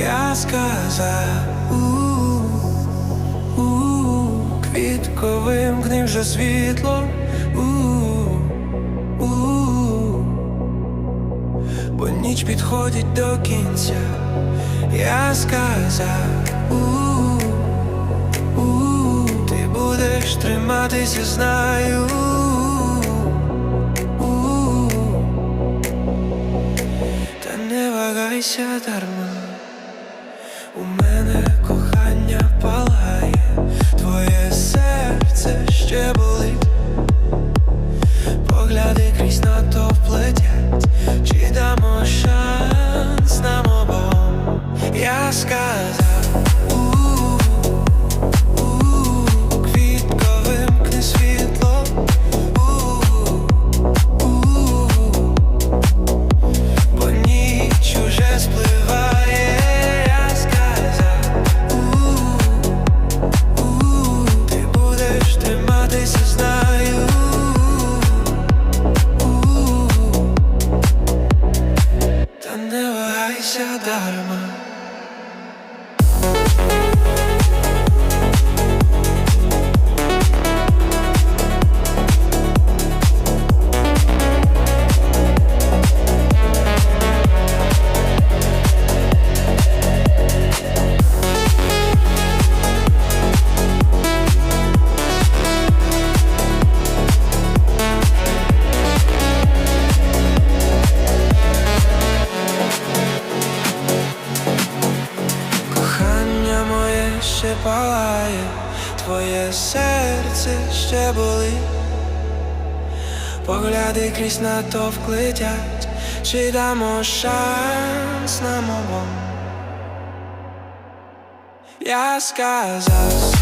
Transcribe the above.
Я сказав квітко вимкни вже світло. У, бо ніч підходить до кінця. Я сказав у, ти будеш триматися, знаю. Та не вагайся дарма. Погляди крізь палає, твоє серце ще болить. Погляди крізь натовп летять, чи дамо шанс нам обом. Я сказав